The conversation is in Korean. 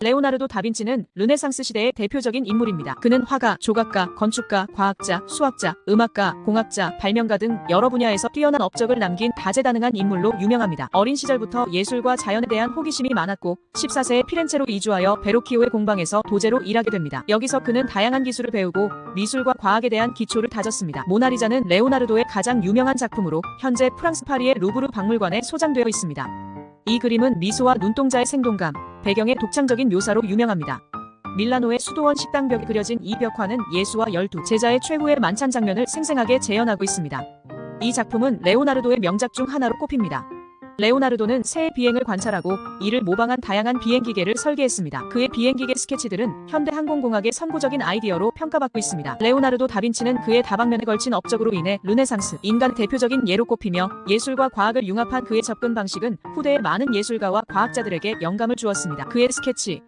레오나르도 다빈치는 르네상스 시대의 대표적인 인물입니다. 그는 화가, 조각가, 건축가, 과학자, 수학자, 음악가, 공학자, 발명가 등 여러 분야에서 뛰어난 업적을 남긴 다재다능한 인물로 유명합니다. 어린 시절부터 예술과 자연에 대한 호기심이 많았고 14세에 피렌체로 이주하여 베로키오의 공방에서 도제로 일하게 됩니다. 여기서 그는 다양한 기술을 배우고 미술과 과학에 대한 기초를 다졌습니다. 모나리자는 레오나르도의 가장 유명한 작품으로 현재 프랑스 파리의 루브르 박물관에 소장되어 있습니다. 이 그림은 미소와 눈동자의 생동감, 배경의 독창적인 묘사로 유명합니다. 밀라노의 수도원 식당 벽에 그려진 이 벽화는 예수와 열두 제자의 최후의 만찬 장면을 생생하게 재현하고 있습니다. 이 작품은 레오나르도의 명작 중 하나로 꼽힙니다. 레오나르도는 새의 비행을 관찰하고 이를 모방한 다양한 비행기계를 설계했습니다. 그의 비행기계 스케치들은 현대 항공공학의 선구적인 아이디어로 평가받고 있습니다. 레오나르도 다빈치는 그의 다방면에 걸친 업적으로 인해 르네상스, 인간 대표적인 예로 꼽히며 예술과 과학을 융합한 그의 접근 방식은 후대의 많은 예술가와 과학자들에게 영감을 주었습니다. 그의 스케치,